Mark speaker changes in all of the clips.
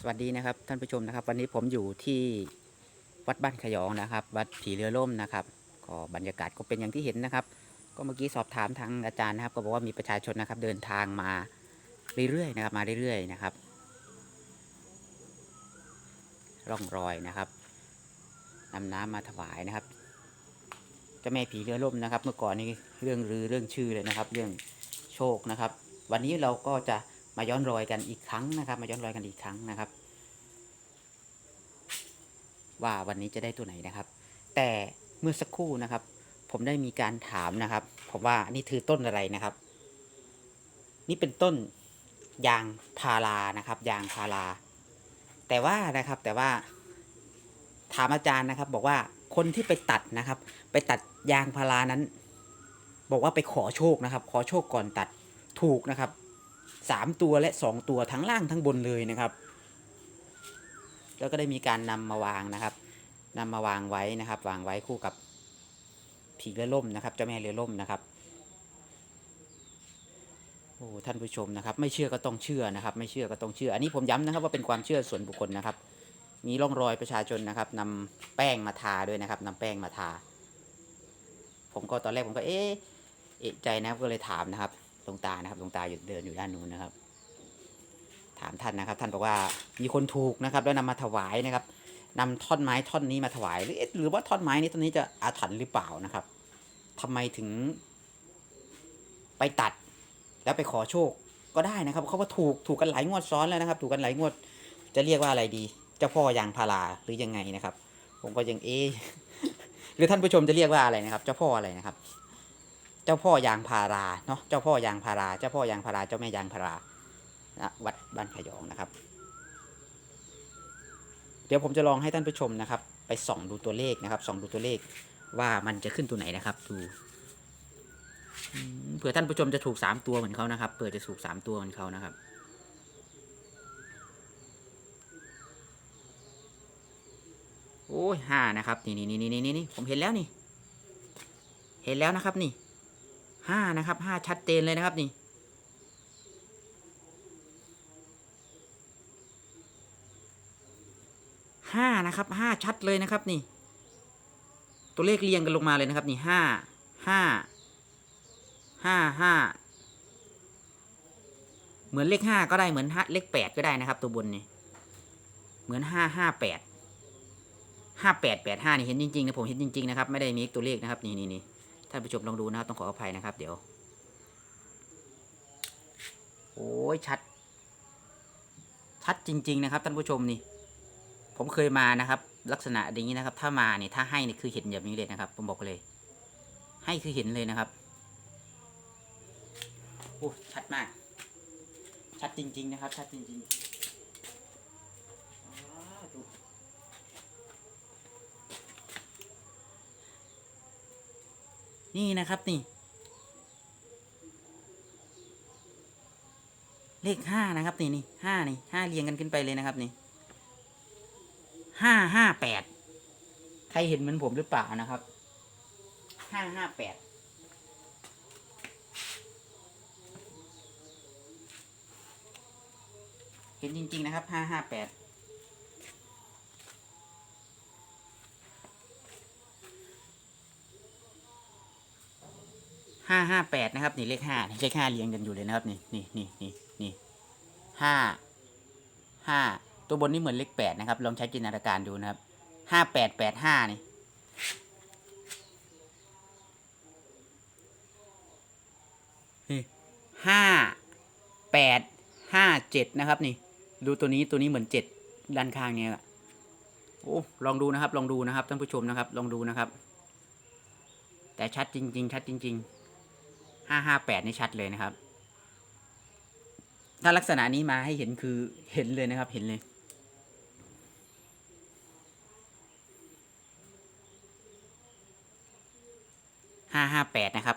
Speaker 1: สวัสดีนะครับท่านผู้ชมนะครับ วันนี้ผมอยู่ที่วัดบ้านขยองนะครับ วัดผีเรือล่มนะครับ ก็บรรยากาศก็เป็นอย่างที่เห็นนะครับ ก็เมื่อกี้สอบถามทางอาจารย์นะครับ ก็บอกว่ามีประชาชนนะครับ เดินทางมาเรื่อยๆนะครับ มาเรื่อยๆนะครับ ร่องรอยนะครับนำน้ำมาถวายนะครับเจ้าแม่ผีเรือล่มนะครับ เมื่อก่อนนี้เรื่องลือเรื่องชื่อเลยนะครับ เรื่องโชคนะครับ วันนี้เราก็จะ มาย้อนรอยกันอีกครั้งนะครับ มาย้อนรอยกันอีกครั้งนะครับ ว่าวันนี้จะได้ตัวไหนนะครับ แต่เมื่อสักครู่นะครับ ผมได้มีการถามนะครับ ผมว่านี่คือต้นอะไรนะครับ นี่เป็นต้นยางพารานะครับ ยางพาราแต่ว่านะครับแต่ว่าถามอาจารย์นะครับ บอกว่าคนที่ไปตัดนะครับ ไปตัดยางพารานั้น บอกว่าไปขอโชคนะครับ ขอโชคก่อนตัดถูกนะครับ สามตัวและสองตัวทั้งล่างทั้งบนเลยนะครับ แล้วก็ได้มีการนำมาวางนะครับนำมาวางไว้นะครับ วางไว้คู่กับผีเรือล่มนะครับเจ้าแม่เรือล่มนะครับโอ้ท่านผู้ชมนะครับ ไม่เชื่อก็ต้องเชื่อนะครับ ไม่เชื่อก็ต้องเชื่อ อันนี้ผมย้ำนะครับว่าเป็นความเชื่อส่วนบุคคลนะครับ มีร่องรอยประชาชนนะครับนำแป้งมาทาด้วยนะครับนำแป้งมาทา ผมก็ตอนแรกผมก็เอ๊ะเอะใจนะครับก็เลยถามนะครับ ลวงตานะครับหลวงตาอยู่เดินอยู่ด้านนู้นนะครับ ถามท่านนะครับ ท่านบอกว่ามีคนถูกนะครับ แล้วนำมาถวายนะครับนำท่อนไม้ท่อนนี้มาถวาย หรือหรือว่าท่อนไม้นี้ต้นนี้จะอาถรรพ์หรือเปล่านะครับทำไมถึง ไปตัด แล้วไปขอโชคก็ได้นะครับเขาว่าถูกถูกกันหลายงวดซ้อนแล้วนะครับ ถูกกันหลายงวด จะเรียกว่าอะไรดี เจ้าพ่อยางพาราหรือยังไงนะครับ ผมก็ยังเอหรือท่านผู้ชมจะเรียกว่าอะไรนะครับ เจ้าพ่ออะไรนะครับ จ้าพ่อยางพาราเนาะเจ้าพ่อยางพารา เจ้าพ่อยางพาราเจ้าแม่ยางพารานะวัดบ้านขยองนะครับ เดี๋ยวผมจะลองให้ท่านผู้ชมนะครับ ไปส่องดูตัวเลขนะครับส่องดูตัวเลขว่ามันจะขึ้นตัวไหนนะครับดูเผื่อท่านผู้ชมจะถูกสามตัวเหมือนเขานะครับเผื่อจะถูกสามตัวเหมือนเขานะครับโอ้ยห้านะครับ นี่นี่นี่นี่นี่นี่ผมเห็นแล้วนี่ เห็นแล้วนะครับนี่ ห้านะครับห้าชัดเจนเลยนะครับนี่ห้านะครับห้าชัดเลยนะครับนี่ ตัวเลขเรียงกันลงมาเลยนะครับนี่ห้าห้าห้าห้าเหมือนเลขห้าก็ได้เหมือนเลขแปดก็ได้นะครับ ตัวบนนี่เหมือนห้าห้าแปดห้าแปดแปดห้านี่เห็นจริงๆนะผมเห็นจริงๆนะครับ ไม่ได้มีตัวเลขนะครับ นี่นี่นี่ ท่านผู้ชมลองดูนะครับต้องขออภัยนะครับ เดี๋ยว โอ้ยชัด ชัดจริง ๆ นะครับท่านผู้ชมนี่ ผมเคยมานะครับ ลักษณะอย่างนี้นะครับ ถ้ามาเนี่ยถ้าให้เนี่ยคือเห็นแบบนี้เลยนะครับ ผมบอกเลย ให้คือเห็นเลยนะครับโอ้ชัดมาก ชัดจริง ๆ นะครับ ชัดจริง ๆอ้าวดู นี่นะครับนี่ เลขห้านะครับนี่นี่ห้านี่ห้าเรียงกันขึ้นไปเลยนะครับนี่ห้าห้าแปดใครเห็นเหมือนผมหรือเปล่านะครับห้าห้าแปดเห็นจริง ๆ นะครับห้าห้าแปด ห้าห้าแปดนะครับนี่เลขห้านี่เลขห้าเรียงกันอยู่เลยนะครับนี่นี่นี่นี่นี่ห้าห้าตัวบนนี่เหมือนเลขแปดนะครับลองใช้จินตนาการดูนะครับห้าแปดแปดห้านี่ห้าแปดห้าเจ็ดนะครับนี่ ดูตัวนี้ตัวนี้เหมือนเจ็ดด้านข้างเนี่ยโอ้ลองดูนะครับ ลองดูนะครับท่านผู้ชมนะครับ ลองดูนะครับ แต่ชัดจริง ๆ ชัดจริง ๆ ห้าห้าแปดนี่ชัดเลยนะครับ ถ้าลักษณะนี้มาให้เห็นคือเห็นเลยนะครับ เห็นเลยห้าห้าแปดนะครับ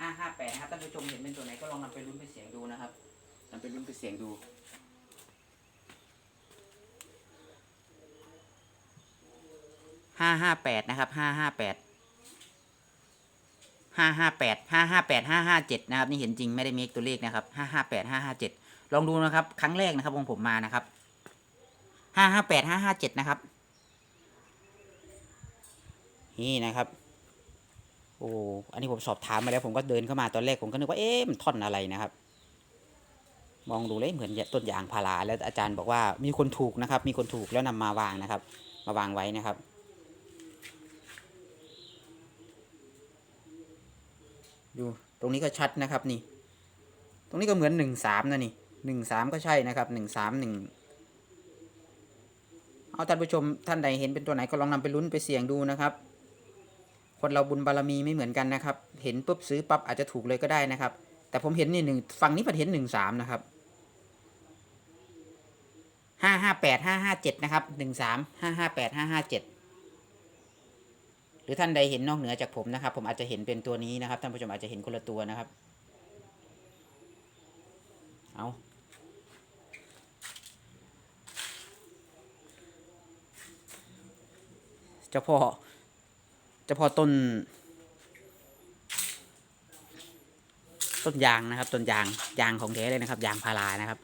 Speaker 1: ห้าห้าแปดนะครับท่านผู้ชมเห็นเป็นตัวไหนก็ลองนำไปลุ้นไปเสียงดูนะครับนำไปลุ้นไปเสียงดู ห้าห้าแปดนะครับห้าห้าแปดห้าห้าแปดห้าห้าแปดห้าห้าเจ็ดนะครับ นี่เห็นจริงไม่ได้เมคตัวเลขนะครับห้าห้าแปดห้าห้าเจ็ดลองดูนะครับครั้งแรกนะครับของผมมานะครับห้าห้าแปดห้าห้าเจ็ดนะครับ นี่นะครับ โอ้อันนี้ผมสอบถามมาแล้วผมก็เดินเข้ามาตอนแรกผมก็นึกว่าเอ๊ะมันท่อนอะไรนะครับ มองดูเลยเหมือนต้นยางพาราแล้วอาจารย์บอกว่ามีคนถูกนะครับ มีคนถูกแล้วนำมาวางนะครับ มาวางไว้นะครับ ดูตรงนี้ก็ชัดนะครับนี่ ตรงนี้ก็เหมือนหนึ่งสามนะนี่หนึ่งสามก็ใช่นะครับหนึ่งสามหนึ่งเอาท่านผู้ชมท่านใดเห็นเป็นตัวไหนก็ลองนำไปลุ้นไปเสี่ยงดูนะครับ คนเราบุญบารมีไม่เหมือนกันนะครับ เห็นปุ๊บซื้อปั๊บอาจจะถูกเลยก็ได้นะครับ แต่ผมเห็นนี่หนึ่งฝั่งนี้ผมเห็นหนึ่งสามนะครับห้าห้าแปดห้าห้าเจ็ดนะครับหนึ่งสามห้าห้าแปดห้าห้าเจ็ด หรือท่านใดเห็นนอกเหนือจากผมนะครับ ผมอาจจะเห็นเป็นตัวนี้นะครับ ท่านผู้ชมอาจจะเห็นคนละตัวนะครับ เอาเจ้าพ่อเจ้าพ่อต้น ต้นยางนะครับ ต้นยางยางของแท้เลยนะครับ ยางพารานะครับ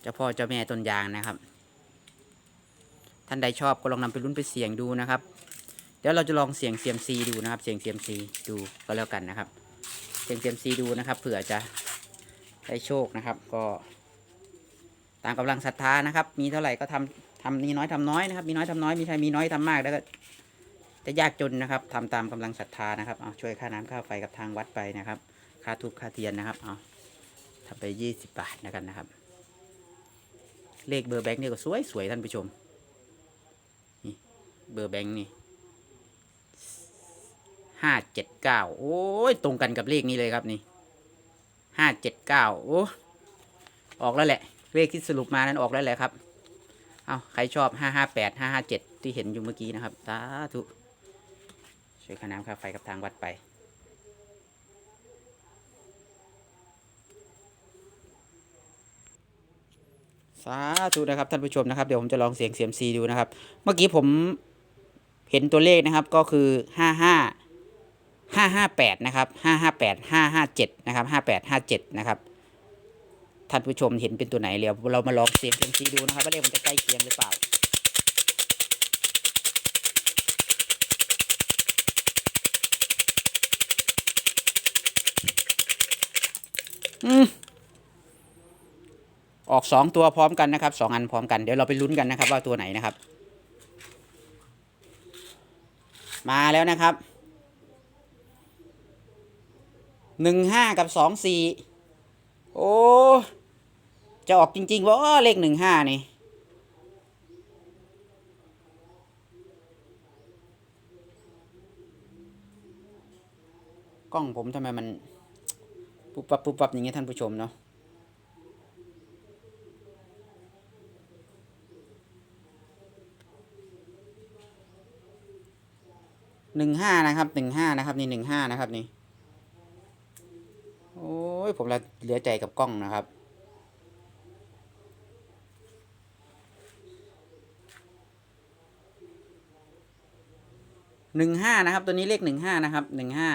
Speaker 1: เจ้าพ่อเจ้าแม่ต้นยางนะครับ ท่านใดชอบก็ลองนำไปลุ้นไปเสี่ยงดูนะครับ เดี๋ยวเราจะลองเสี่ยงเซียมซีดูนะครับ เสี่ยงเซียมซีดูก็แล้วกันนะครับ เสี่ยงเซียมซีดูนะครับ เผื่อจะได้โชคนะครับ ก็ตามกำลังศรัทธานะครับ มีเท่าไหร่ก็ทำทำมีน้อยทำน้อยนะครับ มีน้อยทำน้อย มีใครมีน้อยทำมากแล้วก็จะยากจนนะครับทำตามกำลังศรัทธานะครับ เอาช่วยค่าน้ำค่าไฟกับทางวัดไปนะครับ ค่าทุบค่าเทียนนะครับ เอาทำไปยี่สิบบาทนะกันนะครับ เลขเบอร์แบงค์นี่ก็สวยสวยท่านผู้ชม เบอร์แบงค์นี่ห้าเจ็ดเก้าโอ้ย ตรงกันกับเลขนี้เลยครับนี่ห้าเจ็ดเก้าโอ้ออกแล้วแหละ เลขที่สรุปมานั้นออกแล้วแหละครับ เอาใครชอบห้าห้าแปดห้าห้าเจ็ดที่เห็นอยู่เมื่อกี้นะครับสาธุช่วยค่าน้ำค่าไฟกับทางวัดไปสาธุนะครับท่านผู้ชมนะครับเดี๋ยวผมจะลองเสียงเสียมซีดูนะครับ เมื่อกี้ผม เห็นตัวเลขนะครับก็คือห้าห้าห้าห้าแปดนะครับห้าห้าแปดห้าห้าเจ็ดนะครับห้าแปดห้าเจ็ดนะครับ ท่านผู้ชมเห็นเป็นตัวไหนเดี๋ยวเรามาลองเสียงเสียมซีดูนะครับว่าเลขมันจะใกล้เคียงหรือเปล่าอืออกสองตัวพร้อมกันนะครับสองอันพร้อมกันเดี๋ยวเราไปลุ้นกันนะครับว่าตัวไหนนะครับ มาแล้วนะครับหนึ่งห้ากับสองสี่โอ้ จะออกจริงๆว่าเลขหนึ่งห้านี่กล้องผมทำไมมัน ปุ๊บปับปุ๊บปับอย่างเงี้ยท่านผู้ชมเนาะ หนึ่งห้านะครับหนึ่งห้านะครับนี่หนึ่งห้านะครับนี่โอ้ยผมละเหลือใจกับกล้องนะครับ หนึ่งห้านะครับ ตัวนี้เลขหนึ่งห้านะครับหนึ่งห้า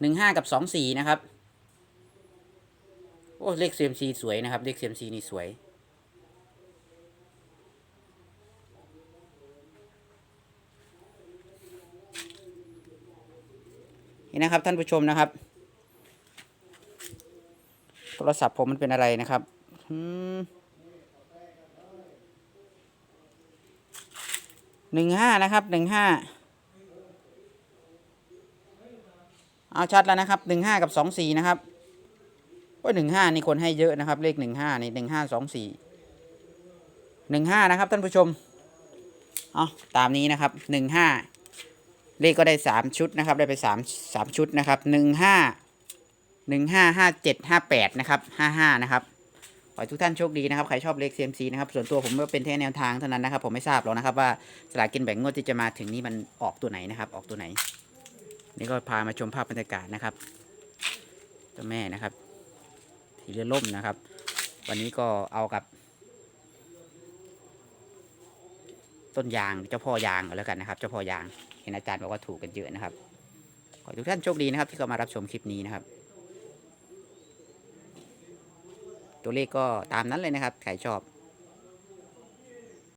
Speaker 1: หนึ่งห้ากับสองสี่นะครับ โอ้เลขเซียมซีสวยนะครับ เลขเซียมซีนี่สวย นี่นะครับท่านผู้ชมนะครับ โทรศัพท์ผมมันเป็นอะไรนะครับหนึ่งห้านะครับหนึ่งห้าเอาชัดแล้วนะครับหนึ่งห้ากับสองสี่นะครับว่าหนึ่งห้านี่คนให้เยอะนะครับ เลขหนึ่งห้านี่หนึ่งห้าสองสี่หนึ่งห้านะครับท่านผู้ชม เอาตามนี้นะครับหนึ่งห้า เลขก็ได้สามชุดนะครับได้ไปสามสามชุดนะครับหนึ่งห้าหนึ่งห้าห้าเจ็ดห้าแปดนะครับห้าห้านะครับขอให้ทุกท่านโชคดีนะครับ ใครชอบเลข CMC นะครับ ส่วนตัวผมก็เป็นแค่แนวทางเท่านั้นนะครับ ผมไม่ทราบหรอกนะครับว่าสลากกินแบ่งงวดที่จะมาถึงนี่มันออกตัวไหนนะครับ ออกตัวไหน นี่ก็พามาชมภาพบรรยากาศนะครับเจ้าแม่นะครับสีเรือล่มนะครับ วันนี้ก็เอากับ ต้นยางเจ้าพ่อยางก็แล้วกันนะครับ เจ้าพ่อยาง เห็นอาจารย์บอกว่าถูกกันเยอะนะครับ ขอทุกท่านโชคดีนะครับ ที่เข้ามารับชมคลิปนี้นะครับ ตัวเลขก็ตามนั้นเลยนะครับใครชอบ